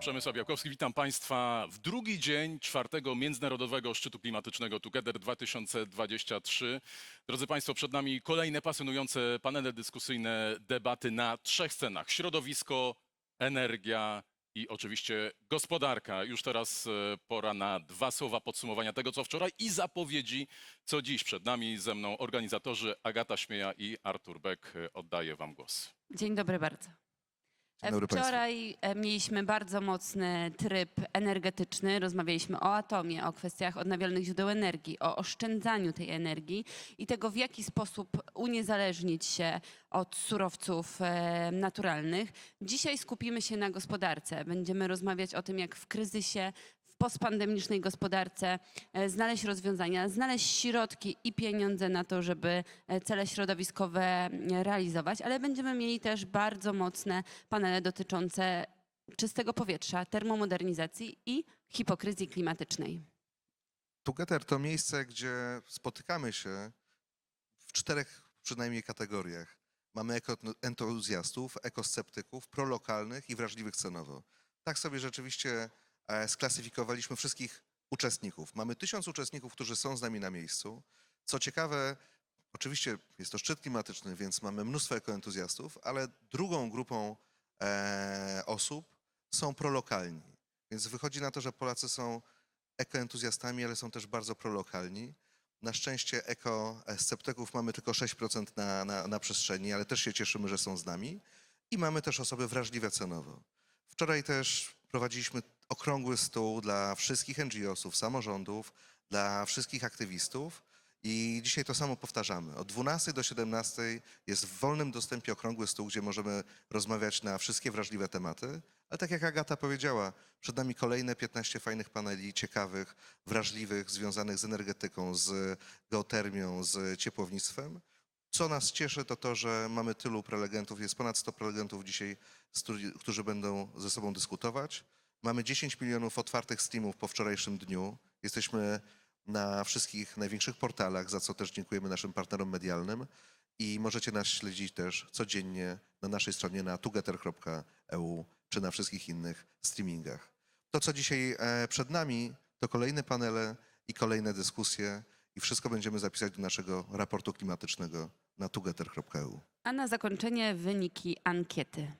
Przemysław Białkowski, witam Państwa w drugi dzień czwartego Międzynarodowego Szczytu Klimatycznego Together 2023. Drodzy Państwo, przed nami kolejne pasjonujące panele dyskusyjne, debaty na trzech scenach. Środowisko, energia i oczywiście gospodarka. Już teraz e, pora na dwa słowa podsumowania tego, co wczoraj i zapowiedzi, co dziś przed nami. Ze mną organizatorzy Agata Śmieja i Artur Beck. E, Oddaję Wam głos. Dzień dobry bardzo. Wczoraj e, mieliśmy bardzo mocny tryb energetyczny. Rozmawialiśmy o atomie, o kwestiach odnawialnych źródeł energii, o oszczędzaniu tej energii i tego, w jaki sposób uniezależnić się od surowców e, naturalnych. Dzisiaj skupimy się na gospodarce. Będziemy rozmawiać o tym, jak w kryzysie, postpandemicznej gospodarce e, znaleźć rozwiązania, znaleźć środki i pieniądze na to, żeby e, cele środowiskowe e, realizować, ale będziemy mieli też bardzo mocne panele dotyczące czystego powietrza, termomodernizacji i hipokryzji klimatycznej. Together to miejsce, gdzie spotykamy się w czterech przynajmniej kategoriach. Mamy ekoentuzjastów, ekosceptyków, prolokalnych i wrażliwych cenowo. Tak sobie rzeczywiście sklasyfikowaliśmy wszystkich uczestników. Mamy tysiąc uczestników, którzy są z nami na miejscu. Co ciekawe, oczywiście jest to szczyt klimatyczny, więc mamy mnóstwo ekoentuzjastów, ale drugą grupą e, osób są prolokalni. Więc wychodzi na to, że Polacy są ekoentuzjastami, ale są też bardzo prolokalni. Na szczęście ekosceptyków mamy tylko 6% na, na, na przestrzeni, ale też się cieszymy, że są z nami. I mamy też osoby wrażliwe cenowo. Wczoraj też prowadziliśmy okrągły stół dla wszystkich NGO-sów, samorządów, dla wszystkich aktywistów. I dzisiaj to samo powtarzamy. Od 12 do 17 jest w wolnym dostępie okrągły stół, gdzie możemy rozmawiać na wszystkie wrażliwe tematy. Ale tak jak Agata powiedziała, przed nami kolejne 15 fajnych paneli, ciekawych, wrażliwych, związanych z energetyką, z geotermią, z ciepłownictwem. Co nas cieszy, to to, że mamy tylu prelegentów, jest ponad 100 prelegentów dzisiaj, którzy będą ze sobą dyskutować. Mamy 10 milionów otwartych streamów po wczorajszym dniu. Jesteśmy na wszystkich największych portalach, za co też dziękujemy naszym partnerom medialnym. I możecie nas śledzić też codziennie na naszej stronie na together.eu czy na wszystkich innych streamingach. To, co dzisiaj e, przed nami, to kolejne panele i kolejne dyskusje i wszystko będziemy zapisać do naszego raportu klimatycznego na together.eu. A na zakończenie wyniki ankiety.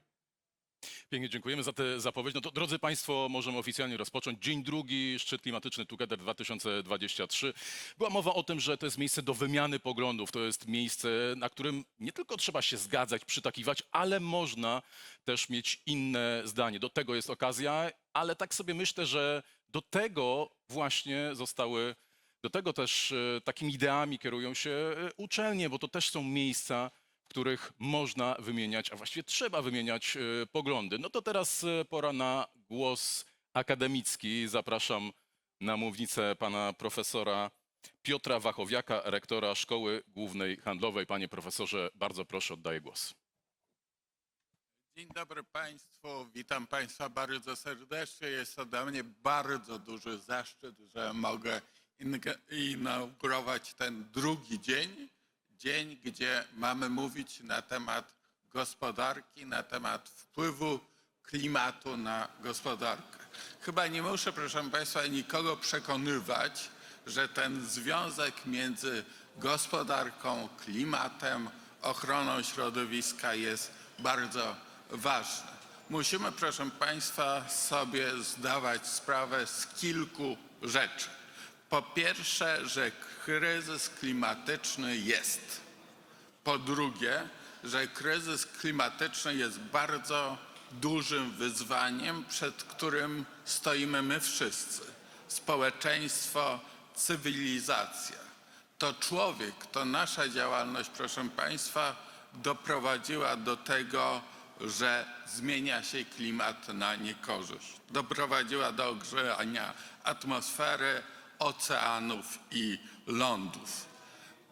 Pięknie dziękujemy za tę zapowiedź. No to drodzy Państwo, możemy oficjalnie rozpocząć. Dzień drugi, szczyt klimatyczny Together 2023. Była mowa o tym, że to jest miejsce do wymiany poglądów. To jest miejsce, na którym nie tylko trzeba się zgadzać, przytakiwać, ale można też mieć inne zdanie. Do tego jest okazja, ale tak sobie myślę, że do tego właśnie zostały, do tego też e, takimi ideami kierują się e, uczelnie, bo to też są miejsca, których można wymieniać, a właściwie trzeba wymieniać e, poglądy. No to teraz e, pora na głos akademicki. Zapraszam na mównicę pana profesora Piotra Wachowiaka, rektora Szkoły Głównej Handlowej. Panie profesorze, bardzo proszę, oddaję głos. Dzień dobry Państwu, witam Państwa bardzo serdecznie. Jest to dla mnie bardzo duży zaszczyt, że mogę inaugurować ten drugi dzień. Dzień, gdzie mamy mówić na temat gospodarki, na temat wpływu klimatu na gospodarkę. Chyba nie muszę, proszę Państwa, nikogo przekonywać, że ten związek między gospodarką, klimatem, ochroną środowiska jest bardzo ważny. Musimy, proszę Państwa, sobie zdawać sprawę z kilku rzeczy. Po pierwsze, że kryzys klimatyczny jest. Po drugie, że kryzys klimatyczny jest bardzo dużym wyzwaniem, przed którym stoimy my wszyscy społeczeństwo, cywilizacja. To człowiek, to nasza działalność, proszę Państwa, doprowadziła do tego, że zmienia się klimat na niekorzyść. Doprowadziła do ogrzania atmosfery, oceanów i lądów.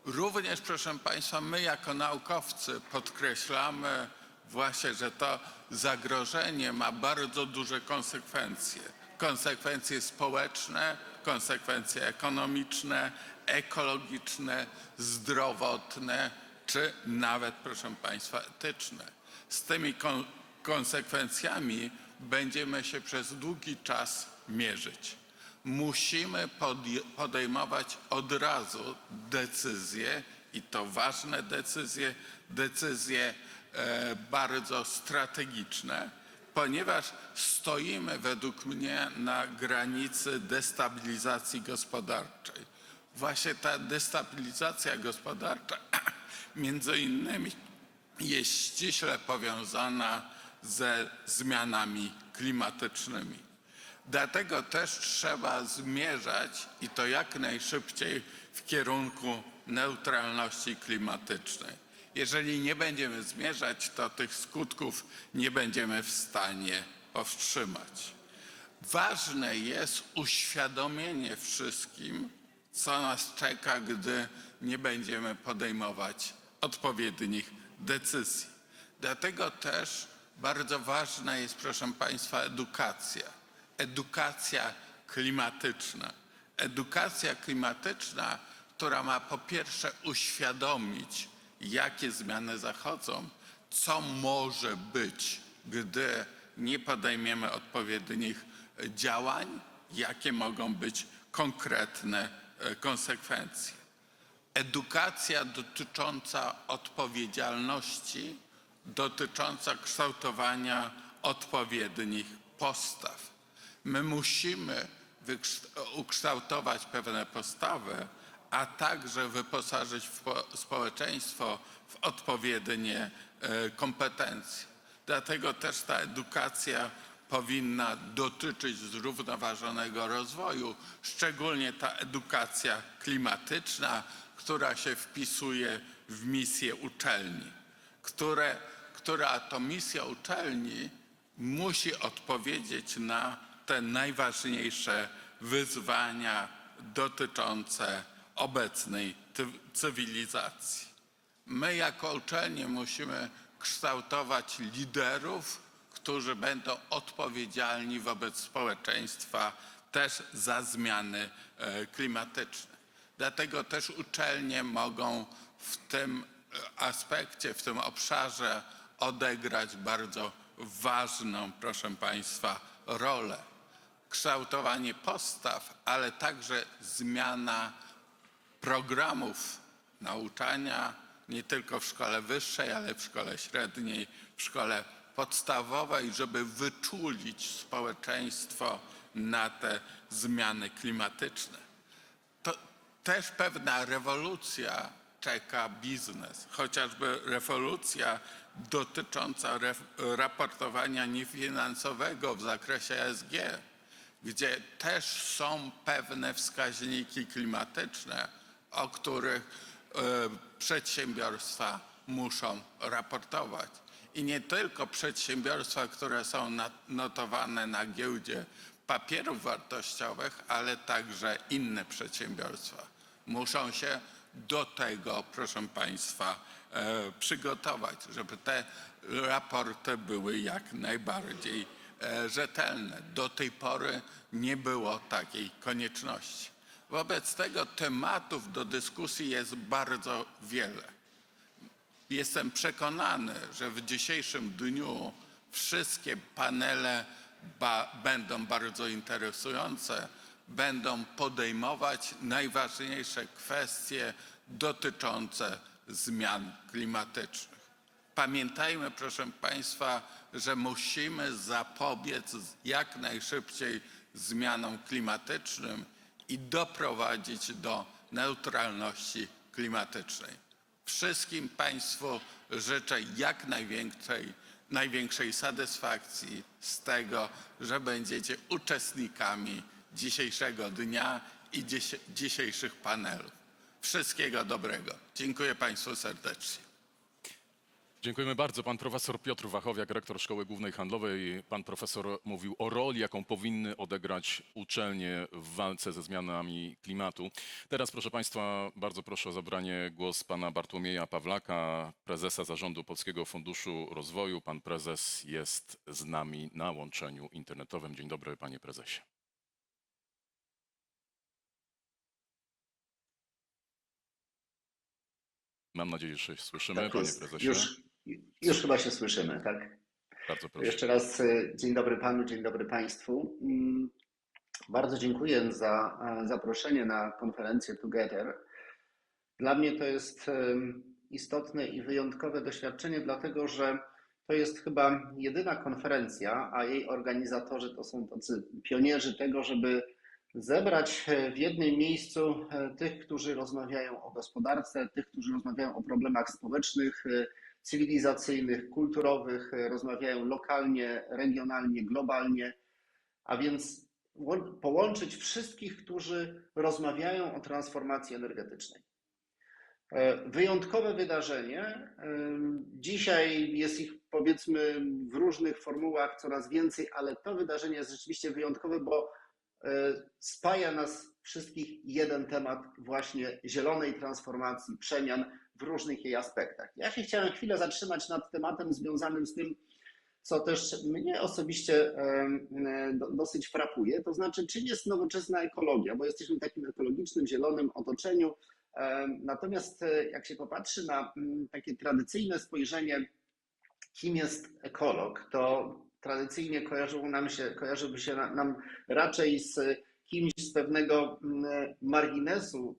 Również, proszę Państwa, my jako naukowcy podkreślamy właśnie, że to zagrożenie ma bardzo duże konsekwencje. Konsekwencje społeczne, konsekwencje ekonomiczne, ekologiczne, zdrowotne czy nawet, proszę Państwa, etyczne. Z tymi kon- konsekwencjami będziemy się przez długi czas mierzyć. Musimy podejmować od razu decyzje i to ważne decyzje, decyzje e, bardzo strategiczne, ponieważ stoimy według mnie na granicy destabilizacji gospodarczej. Właśnie ta destabilizacja gospodarcza między innymi jest ściśle powiązana ze zmianami klimatycznymi. Dlatego też trzeba zmierzać i to jak najszybciej w kierunku neutralności klimatycznej. Jeżeli nie będziemy zmierzać, to tych skutków nie będziemy w stanie powstrzymać. Ważne jest uświadomienie wszystkim, co nas czeka, gdy nie będziemy podejmować odpowiednich decyzji. Dlatego też bardzo ważna jest, proszę Państwa, edukacja. Edukacja klimatyczna. Edukacja klimatyczna, która ma po pierwsze uświadomić, jakie zmiany zachodzą, co może być, gdy nie podejmiemy odpowiednich działań, jakie mogą być konkretne e, konsekwencje. Edukacja dotycząca odpowiedzialności, dotycząca kształtowania odpowiednich postaw. My musimy ukształtować pewne postawy, a także wyposażyć społeczeństwo w odpowiednie e, kompetencje. Dlatego też ta edukacja powinna dotyczyć zrównoważonego rozwoju, szczególnie ta edukacja klimatyczna, która się wpisuje w misję uczelni, które, która to misja uczelni musi odpowiedzieć na te najważniejsze wyzwania dotyczące obecnej cywilizacji. My jako uczelnie musimy kształtować liderów, którzy będą odpowiedzialni wobec społeczeństwa też za zmiany e, klimatyczne. Dlatego też uczelnie mogą w tym e, aspekcie, w tym obszarze odegrać bardzo ważną, proszę Państwa, rolę. Kształtowanie postaw, ale także zmiana programów nauczania nie tylko w szkole wyższej, ale w szkole średniej, w szkole podstawowej, żeby wyczulić społeczeństwo na te zmiany klimatyczne. To też pewna rewolucja czeka biznes, chociażby rewolucja dotycząca raportowania niefinansowego w zakresie ESG, gdzie też są pewne wskaźniki klimatyczne, o których e, przedsiębiorstwa muszą raportować. I nie tylko przedsiębiorstwa, które są notowane na giełdzie papierów wartościowych, ale także inne przedsiębiorstwa. Muszą się do tego, proszę Państwa, e, przygotować, żeby te raporty były jak najbardziej rzetelne. Do tej pory nie było takiej konieczności. Wobec tego tematów do dyskusji jest bardzo wiele. Jestem przekonany, że w dzisiejszym dniu wszystkie panele ba- będą bardzo interesujące, będą podejmować najważniejsze kwestie dotyczące zmian klimatycznych. Pamiętajmy, proszę Państwa, że musimy zapobiec jak najszybciej zmianom klimatycznym i doprowadzić do neutralności klimatycznej. Wszystkim Państwu życzę jak największej, największej satysfakcji z tego, że będziecie uczestnikami dzisiejszego dnia i dzisie- dzisiejszych panelów. Wszystkiego dobrego. Dziękuję Państwu serdecznie. Dziękujemy bardzo. Pan profesor Piotr Wachowiak, rektor Szkoły Głównej Handlowej. Pan profesor mówił o roli, jaką powinny odegrać uczelnie w walce ze zmianami klimatu. Teraz, proszę Państwa, bardzo proszę o zabranie głos pana Bartłomieja Pawlaka, prezesa Zarządu Polskiego Funduszu Rozwoju. Pan prezes jest z nami na łączeniu internetowym. Dzień dobry, panie prezesie. Mam nadzieję, że się słyszymy, Tak panie prezesie. Już, już chyba się słyszymy, tak? Bardzo proszę. Jeszcze raz e, dzień dobry panu, dzień dobry państwu. Mm, Bardzo dziękuję za e, zaproszenie na konferencję Together. Dla mnie to jest em, istotne i wyjątkowe doświadczenie, dlatego że to jest chyba jedyna konferencja, a jej organizatorzy to są tacy pionierzy tego, żeby zebrać e, w jednym miejscu e, tych, którzy rozmawiają o gospodarce, tych, którzy rozmawiają o problemach społecznych, e, cywilizacyjnych, kulturowych, e, rozmawiają lokalnie, regionalnie, globalnie, a więc łą- połączyć wszystkich, którzy rozmawiają o transformacji energetycznej. E, Wyjątkowe wydarzenie. Ym, Dzisiaj jest ich powiedzmy w różnych formułach coraz więcej, ale to wydarzenie jest rzeczywiście wyjątkowe, bo e, spaja nas wszystkich jeden temat właśnie zielonej transformacji, przemian w różnych jej aspektach. Ja się chciałem chwilę zatrzymać nad tematem związanym z tym, co też mnie osobiście dosyć frapuje, to znaczy czym jest nowoczesna ekologia, bo jesteśmy w takim ekologicznym, zielonym otoczeniu, Natomiast e, jak się popatrzy na mm, takie tradycyjne spojrzenie, kim jest ekolog, to tradycyjnie kojarzyło nam się, kojarzyłby się na- nam raczej z kimś z pewnego mm, marginesu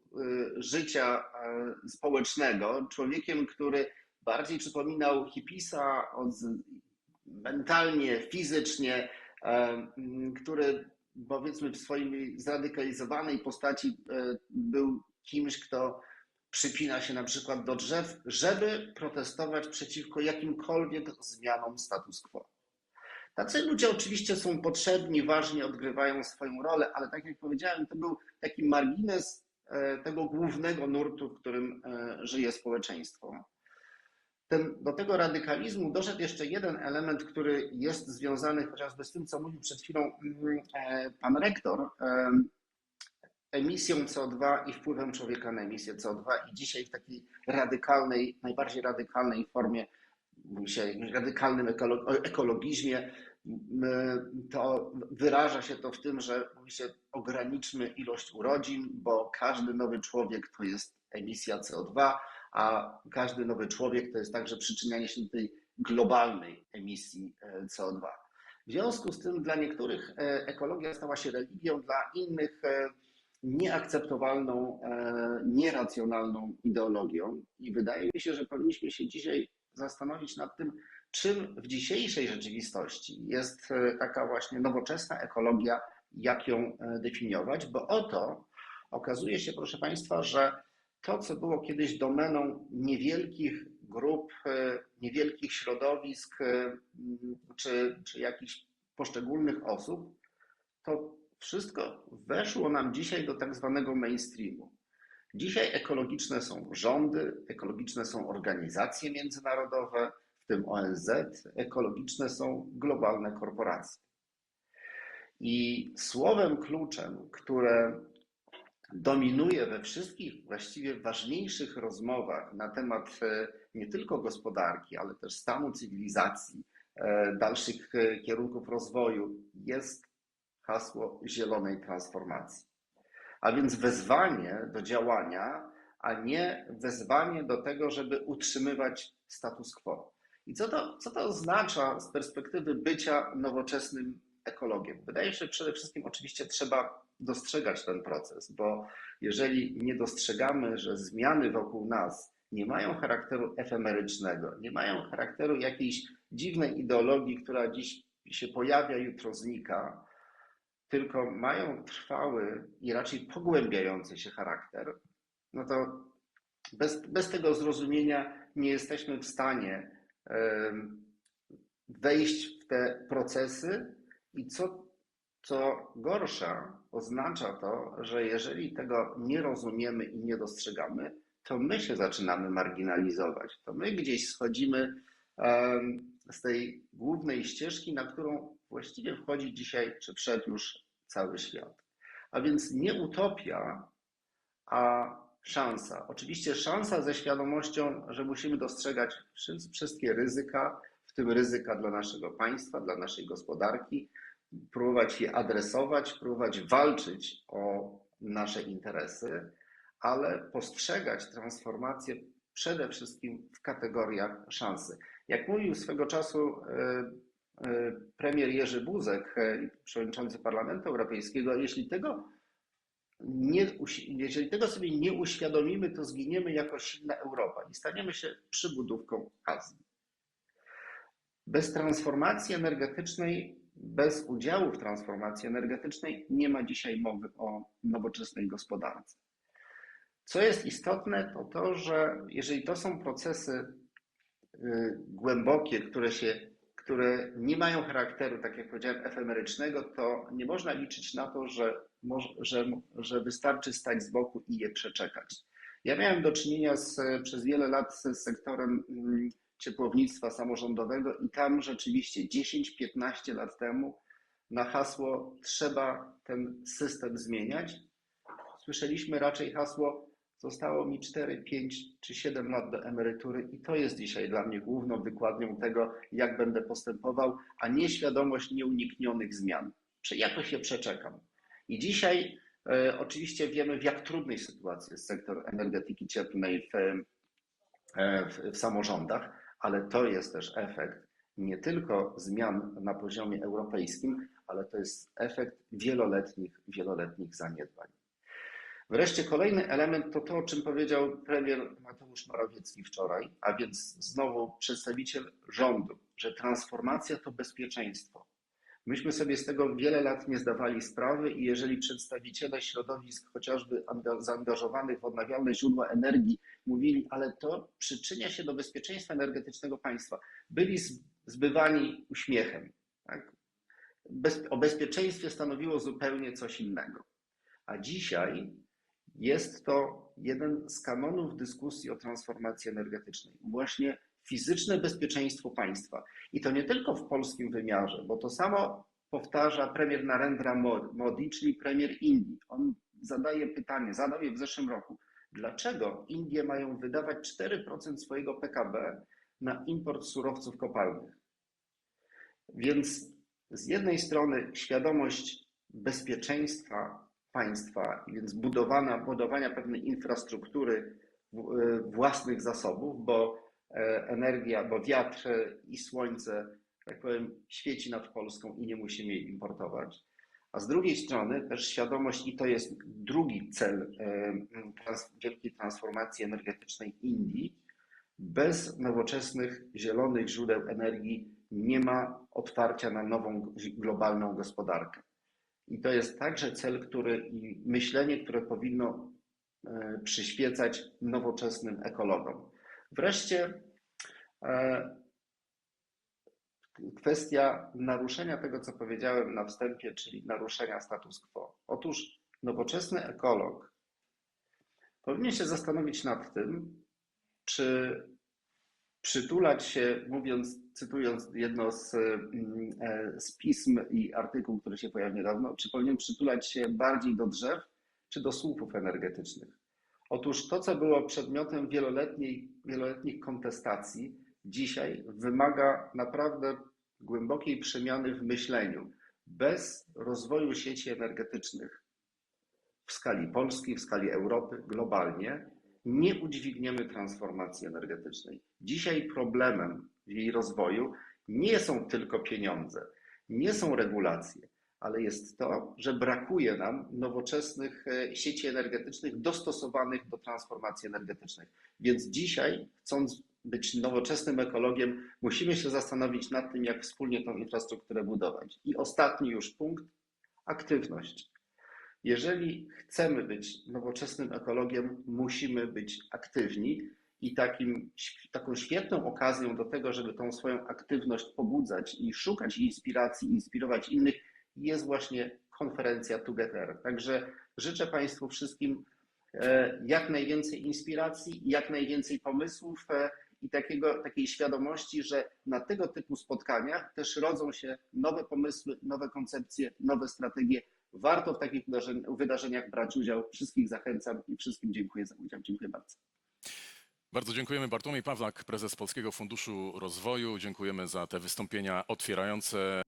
y, życia e, społecznego, człowiekiem, który bardziej przypominał hipisa mentalnie, fizycznie, e, m, który powiedzmy w swojej zradykalizowanej postaci e, był kimś, kto przypina się na przykład do drzew, żeby protestować przeciwko jakimkolwiek zmianom status quo. Tacy ludzie oczywiście są potrzebni, ważni, odgrywają swoją rolę, ale tak jak powiedziałem, to był taki margines e, tego głównego nurtu, w którym e, żyje społeczeństwo. Ten, do tego radykalizmu doszedł jeszcze jeden element, który jest związany chociażby z tym, co mówił przed chwilą mm, e, pan rektor, emisją CO2 i wpływem człowieka na emisję CO2 i dzisiaj w takiej radykalnej, najbardziej radykalnej formie, mówi się o radykalnym ekologizmie, to wyraża się to w tym, że mówi się ograniczmy ilość urodzin, bo każdy nowy człowiek to jest emisja CO2, a każdy nowy człowiek to jest także przyczynianie się do tej globalnej emisji e, CO2. W związku z tym dla niektórych e, ekologia stała się religią, dla innych e, nieakceptowalną, nieracjonalną ideologią. I wydaje mi się, że powinniśmy się dzisiaj zastanowić nad tym, czym w dzisiejszej rzeczywistości jest e, taka właśnie nowoczesna ekologia, jak ją e, definiować, bo oto okazuje się, proszę Państwa, że to, co było kiedyś domeną niewielkich grup, e, niewielkich środowisk czy, czy jakichś poszczególnych osób, to wszystko weszło nam dzisiaj do tak zwanego mainstreamu. Dzisiaj ekologiczne są rządy, ekologiczne są organizacje międzynarodowe, tym ONZ, ekologiczne są globalne korporacje. I słowem kluczem, które dominuje we wszystkich właściwie ważniejszych rozmowach na temat e, nie tylko gospodarki, ale też stanu cywilizacji, e, dalszych e, kierunków rozwoju, jest hasło zielonej transformacji. A więc wezwanie do działania, a nie wezwanie do tego, żeby utrzymywać status quo. I co to, co to oznacza z perspektywy bycia nowoczesnym ekologiem? Wydaje się, że przede wszystkim oczywiście trzeba dostrzegać ten proces, bo jeżeli nie dostrzegamy, że zmiany wokół nas nie mają charakteru efemerycznego, nie mają charakteru jakiejś dziwnej ideologii, która dziś się pojawia, jutro znika, tylko mają trwały i raczej pogłębiający się charakter, no to bez, bez tego zrozumienia nie jesteśmy w stanie wejść w te procesy i co, co gorsza, oznacza to, że jeżeli tego nie rozumiemy i nie dostrzegamy, to my się zaczynamy marginalizować. To my gdzieś schodzimy z tej głównej ścieżki, na którą właściwie wchodzi dzisiaj, czy wszedł już cały świat. A więc nie utopia, a szansa. Oczywiście szansa ze świadomością, że musimy dostrzegać wszy- wszystkie ryzyka, w tym ryzyka dla naszego państwa, dla naszej gospodarki, próbować je adresować, próbować walczyć o nasze interesy, ale postrzegać transformację przede wszystkim w kategoriach szansy. Jak mówił swego czasu e, e, premier Jerzy Buzek, e, przewodniczący Parlamentu Europejskiego, jeśli tego, nie, jeżeli tego sobie nie uświadomimy, to zginiemy jako silna Europa i staniemy się przybudówką Azji. Bez transformacji energetycznej, bez udziału w transformacji energetycznej nie ma dzisiaj mowy o nowoczesnej gospodarce. Co jest istotne, to to, że jeżeli to są procesy y, głębokie, które, się, które nie mają charakteru, tak jak powiedziałem, efemerycznego, to nie można liczyć na to, że, że, że wystarczy stać z boku i je przeczekać. Ja miałem do czynienia z, przez wiele lat z sektorem mm, ciepłownictwa samorządowego i tam rzeczywiście 10-15 lat temu na hasło trzeba ten system zmieniać, słyszeliśmy raczej hasło zostało mi 4, 5 czy 7 lat do emerytury i to jest dzisiaj dla mnie główną wykładnią tego, jak będę postępował, a nie świadomość nieuniknionych zmian. Jakoś je przeczekam. I dzisiaj e, oczywiście wiemy, w jak trudnej sytuacji jest sektor energetyki cieplnej w, e, w, w samorządach, ale to jest też efekt nie tylko zmian na poziomie europejskim, ale to jest efekt wieloletnich, wieloletnich zaniedbań. Wreszcie kolejny element to to, o czym powiedział premier Mateusz Morawiecki wczoraj, a więc znowu przedstawiciel rządu, że transformacja to bezpieczeństwo. Myśmy sobie z tego wiele lat nie zdawali sprawy i jeżeli przedstawiciele środowisk chociażby anga- zaangażowanych w odnawialne źródła energii mówili, ale to przyczynia się do bezpieczeństwa energetycznego państwa, byli zbywani uśmiechem. Tak? Bez, o bezpieczeństwie stanowiło zupełnie coś innego. A dzisiaj jest to jeden z kanonów dyskusji o transformacji energetycznej. Właśnie fizyczne bezpieczeństwo państwa. I to nie tylko w polskim wymiarze, bo to samo powtarza premier Narendra Mo- Modi, czyli premier Indii. On zadaje pytanie, zadał je w zeszłym roku, dlaczego Indie mają wydawać 4% swojego PKB na import surowców kopalnych. Więc z jednej strony świadomość bezpieczeństwa państwa, więc budowana, budowania pewnej infrastruktury e, własnych zasobów, bo e, energia, bo wiatr i słońce, tak powiem, świeci nad Polską i nie musimy jej importować. A z drugiej strony też świadomość, i to jest drugi cel e, trans, wielkiej transformacji energetycznej Indii, bez nowoczesnych, zielonych źródeł energii nie ma otwarcia na nową globalną gospodarkę. I to jest także cel, który i myślenie, które powinno e, przyświecać nowoczesnym ekologom. Wreszcie e, kwestia naruszenia tego, co powiedziałem na wstępie, czyli naruszenia status quo. Otóż nowoczesny ekolog powinien się zastanowić nad tym, czy przytulać się, mówiąc, cytując jedno z, mm, e, z pism i artykuł, który się pojawił niedawno, czy powinien przytulać się bardziej do drzew, czy do słupów energetycznych? Otóż to, co było przedmiotem wieloletniej, wieloletnich kontestacji, dzisiaj wymaga naprawdę głębokiej przemiany w myśleniu. Bez rozwoju sieci energetycznych w skali Polski, w skali Europy, globalnie, nie udźwigniemy transformacji energetycznej. Dzisiaj problemem jej rozwoju nie są tylko pieniądze, nie są regulacje, ale jest to, że brakuje nam nowoczesnych e, sieci energetycznych dostosowanych do transformacji energetycznej. Więc dzisiaj, chcąc być nowoczesnym ekologiem, musimy się zastanowić nad tym, jak wspólnie tą infrastrukturę budować. I ostatni już punkt aktywność. Jeżeli chcemy być nowoczesnym ekologiem, musimy być aktywni i takim, taką świetną okazją do tego, żeby tą swoją aktywność pobudzać i szukać inspiracji, inspirować innych, jest właśnie konferencja Together. Także życzę Państwu wszystkim e, jak najwięcej inspiracji, jak najwięcej pomysłów e, i takiego, takiej świadomości, że na tego typu spotkaniach też rodzą się nowe pomysły, nowe koncepcje, nowe strategie. Warto w takich wydarzeniach brać udział. Wszystkich zachęcam i wszystkim dziękuję za udział. Dziękuję bardzo. Bardzo dziękujemy. Bartłomiej Pawlak, prezes Polskiego Funduszu Rozwoju. Dziękujemy za te wystąpienia otwierające.